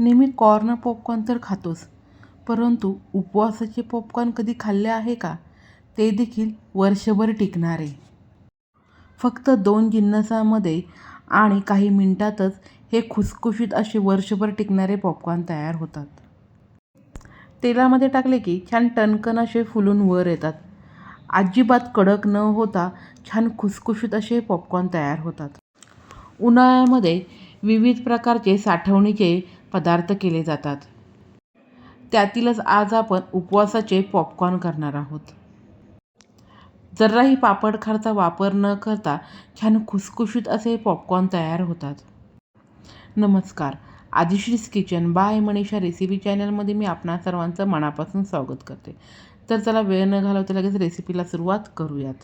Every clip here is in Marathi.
नेहमी कॉर्न पॉपकॉर्न तर खातोच. परंतु उपवासाचे पॉपकॉर्न कधी खाल्ले आहे का? ते देखील वर्षभर टिकणारे. फक्त दोन जिन्नसामध्ये आणि काही मिनटातच हे खुसखुशीत असे वर्षभर टिकणारे पॉपकॉर्न तयार होतात. तेलामध्ये टाकले की छान टणकन असे फुलून वर येतात. अजिबात कडक न होता छान खुसखुशीत असे पॉपकॉर्न तयार होतात. उन्हाळ्यामध्ये विविध प्रकारचे साठवणीचे पदार्थ केले जातात. त्यातीलच आज आपण उपवासाचे पॉपकॉर्न करणार आहोत. जराही पापड खारचा वापर न करता छान खुसखुशीत असे पॉपकॉर्न तयार होतात. नमस्कार. आदिश्रीस किचन बाय मनीषा रेसिपी चॅनलमध्ये मी आपणा सर्वांचं मनापासून स्वागत करते. तर चला वेळ न घालवता लगेच रेसिपीला सुरुवात करूयात.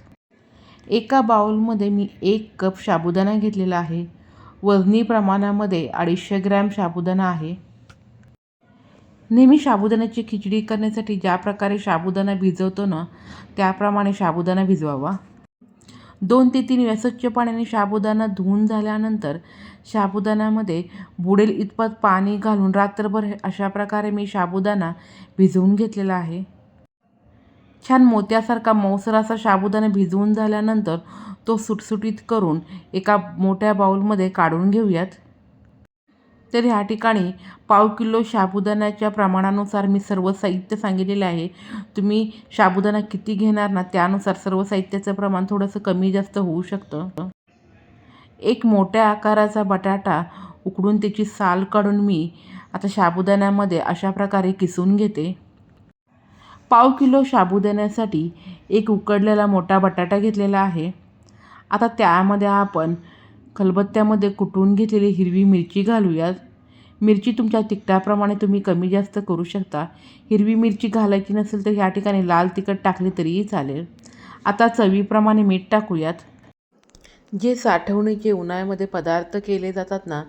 एका बाउलमध्ये मी एक कप साबुदाणा घेतलेला आहे. वजनी प्रमाणामध्ये अडीचशे ग्रॅम साबुदाणा आहे. नेहमी साबुदाण्याची खिचडी करण्यासाठी ज्या प्रकारे साबुदाणा भिजवतो ना त्याप्रमाणे साबुदाणा भिजवावा. दोन ते तीन वेळा स्वच्छ पाण्याने साबुदाणा धुवून झाल्यानंतर साबुदाण्यामध्ये बुडेल इतपत पाणी घालून रात्रभर अशा प्रकारे मी साबुदाणा भिजवून घेतलेला आहे. छान मोत्यासारखा मौसराचा साबुदाणा भिजवून झाल्यानंतर तो सुटसुटीत करून एका मोठ्या बाऊलमध्ये काढून घेऊयात. तर ह्या ठिकाणी पाव किलो साबुदाण्याच्या प्रमाणानुसार मी सर्व साहित्य सांगितलेले आहे. तुम्ही साबुदाणा किती घेणार ना त्यानुसार सर्व साहित्याचं प्रमाण थोडंसं कमी जास्त होऊ शकतं. एक मोठ्या आकाराचा बटाटा उकडून त्याची साल काढून मी आता साबुदाण्यामध्ये अशा प्रकारे किसून घेते. पाव किलो साबुदाण्यासाठी एक उकडलेला मोठा बटाटा घेतलेला आहे. आता त्यामध्ये आपण खलबत्त्यामध्ये कुटून घेतलेली हिरवी मिरची घालूयात. मिरची तुमच्या तिखटाप्रमाणे तुम्ही कमी जास्त करू शकता. हिरवी मिरची घालायची नसेल तर ह्या ठिकाणी लाल तिखट टाकली तरीही चालेल. आता चवीप्रमाणे मीठ टाकूयात. जे साठवणीचे उन्हाळ्यामध्ये पदार्थ केले जातात ना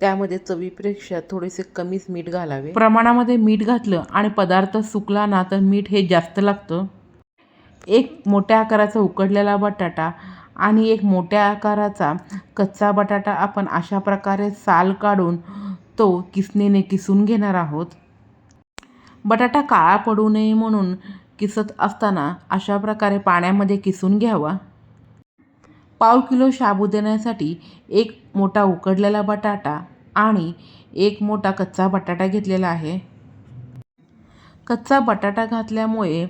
त्यामध्ये चवीपेक्षा थोडेसे कमीच मीठ घालावे. प्रमाणामध्ये मीठ घातलं आणि पदार्थ सुकला ना तर मीठ हे जास्त लागतं. एक मोठ्या आकाराचा उकडलेला बटाटा आणि एक मोठ्या आकाराचा कच्चा बटाटा आपण अशा प्रकारे साल काढून तो किसणीने किसून घेणार आहोत. बटाटा काळा पडू नये म्हणून किसत असताना अशा प्रकारे पाण्यामध्ये किसून घ्यावा. पाव किलो शाबू देण्यासाठी एक मोठा उकडलेला बटाटा आणि एक मोठा कच्चा बटाटा घेतलेला आहे. कच्चा बटाटा घातल्यामुळे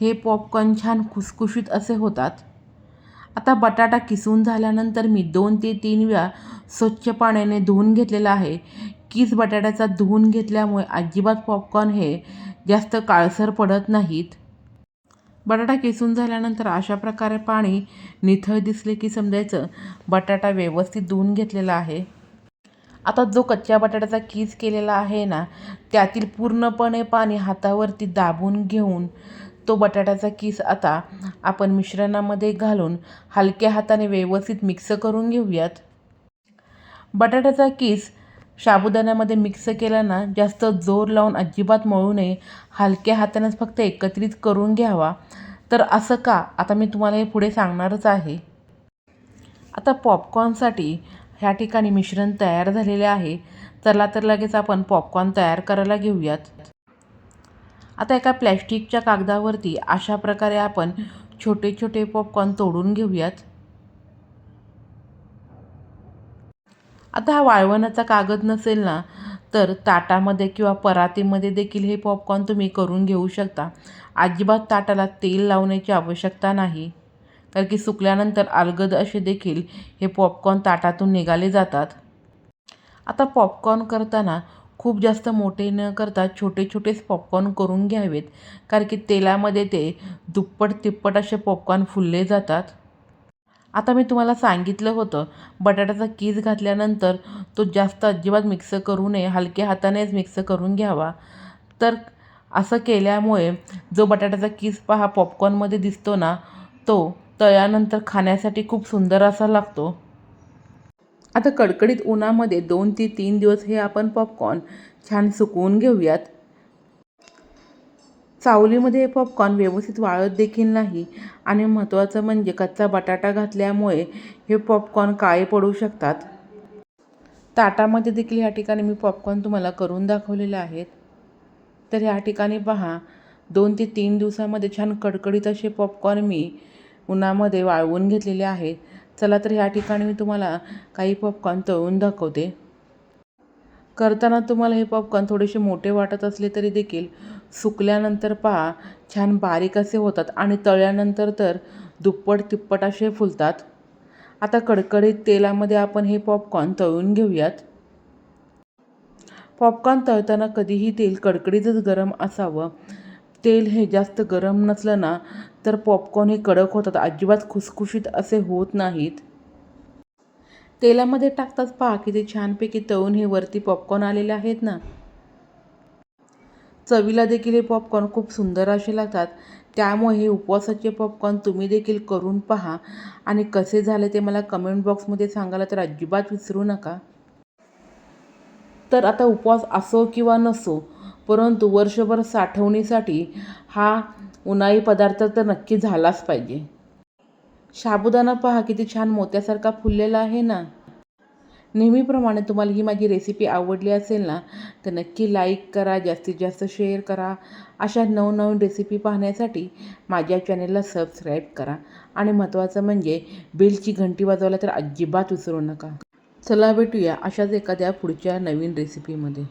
हे पॉपकॉर्न छान खुसखुशीत असे होतात. आता बटाटा किसून झाल्यानंतर मी दोन ते तीन वेळा स्वच्छ पाण्याने धुवून घेतलेला आहे. किस बटाट्याचा धुवून घेतल्यामुळे अजिबात पॉपकॉर्न हे जास्त काळसर पडत नाहीत. बटाटा किसून झाल्यानंतर अशा प्रकारे पाणी निथळ दिसले की समजायचं बटाटा व्यवस्थित धुवून घेतलेला आहे. आता जो कच्च्या बटाट्याचा कीस केलेला आहे ना त्यातील पूर्णपणे पाणी हातावरती दाबून घेऊन तो बटाट्याचा किस आता आपण मिश्रणामध्ये घालून हलक्या हाताने व्यवस्थित मिक्स करून घेऊयात. बटाट्याचा किस साबुदाण्यामध्ये मिक्स केला ना जास्त जोर लावून अजिबात मळू नये. हलक्या हातानेच फक्त एकत्रित करून घ्यावा. तर असं का? आता मी तुम्हाला हे पुढे सांगणारच आहे. आता पॉपकॉर्नसाठी ह्या ठिकाणी मिश्रण तयार झालेले आहे. चला तर लगेच आपण पॉपकॉर्न तयार करायला घेऊयात. आता एका प्लॅस्टिकच्या कागदावरती अशा प्रकारे आपण छोटे छोटे पॉपकॉर्न तोडून घेऊयात. आता हा वाळवणाचा कागद नसेल ना तर ताटामध्ये किंवा परातीमध्ये देखील हे पॉपकॉर्न तुम्ही करून घेऊ शकता. अजिबात ताटाला तेल लावण्याची आवश्यकता नाही. कारण की सुकल्यानंतर अलगद असे देखील हे पॉपकॉर्न ताटातून निघाले जातात. आता पॉपकॉर्न करताना खूप जास्त मोठे न करता छोटे छोटेच पॉपकॉर्न करून घ्यावेत. कारण की तेलामध्ये ते दुप्पट तिप्पट असे पॉपकॉर्न फुलले जातात. आता मी तुम्हाला सांगितलं होतं बटाट्याचा कीज घातल्यानंतर तो जास्त अजिबात मिक्स करू नये हलक्या हातानेच मिक्स करून घ्यावा. तर असं केल्यामुळे जो बटाट्याचा कीज पहा पॉपकॉर्नमध्ये दिसतो ना तो तळल्यानंतर खाण्यासाठी खूप सुंदर असा लागतो. आता कडकडीत उन्हामध्ये दोन ते तीन दिवस हे आपण पॉपकॉर्न छान सुकवून घेऊयात. चावलीमध्ये हे पॉपकॉर्न व्यवस्थित वाळत देखील नाही. आणि महत्त्वाचं म्हणजे कच्चा बटाटा घातल्यामुळे हे पॉपकॉर्न काळे पडू शकतात. ताटामध्ये देखील ह्या ठिकाणी मी पॉपकॉर्न तुम्हाला करून दाखवलेले आहेत तर ह्या ठिकाणी पहा दोन ते तीन दिवसामध्ये छान कडकडीत असे पॉपकॉर्न मी उन्हामध्ये वाळवून घेतलेले आहेत. चला तर ह्या ठिकाणी मी तुम्हाला काही पॉपकॉर्न तळून दाखवते. करताना तुम्हाला हे पॉपकॉर्न थोडेसे मोठे वाटत असले तरी देखील सुकल्यानंतर पहा छान बारीक असे होतात आणि तळल्यानंतर तर दुप्पट तिप्पट असे फुलतात. आता कडकडीत तेलामध्ये आपण हे पॉपकॉर्न तळून घेऊयात. पॉपकॉर्न तळताना कधीही तेल कडकडीतच गरम असावं. तेल हे जास्त गरम नसलं ना तर पॉपकॉर्न हे कडक होतात. अजिबात खुसखुशीत असे होत नाहीत. तेलामध्ये टाकताच पहा किती छानपैकी तळून हे वरती पॉपकॉर्न आलेले आहेत ना. चवीला देखील हे पॉपकॉर्न खूप सुंदर असे लागतात. त्यामुळे हे उपवासाचे पॉपकॉर्न तुम्ही देखील करून पहा. आणि कसे झाले ते मला कमेंट बॉक्समध्ये सांगायला तर अजिबात विसरू नका. तर आता उपवास असो किंवा नसो परंतु वर्षभर साठवणीसाठी हा उन्हाळी पदार्थ तर नक्की झालाच पाहिजे. साबुदाणा पहा किती छान मोत्यासारखा फुललेला आहे ना? नेहमीप्रमाणे तुम्हाला ही माझी रेसिपी आवडली असेल ना तर नक्की लाईक करा जास्तीत जास्त शेअर करा. अशा नवनवीन रेसिपी पाहण्यासाठी माझ्या चॅनेलला सबस्क्राईब करा. आणि महत्त्वाचं म्हणजे बेलची घंटी वाजवायला तर अजिबात विसरू नका. चला भेटूया अशाच एखाद्या पुढच्या नवीन रेसिपीमध्ये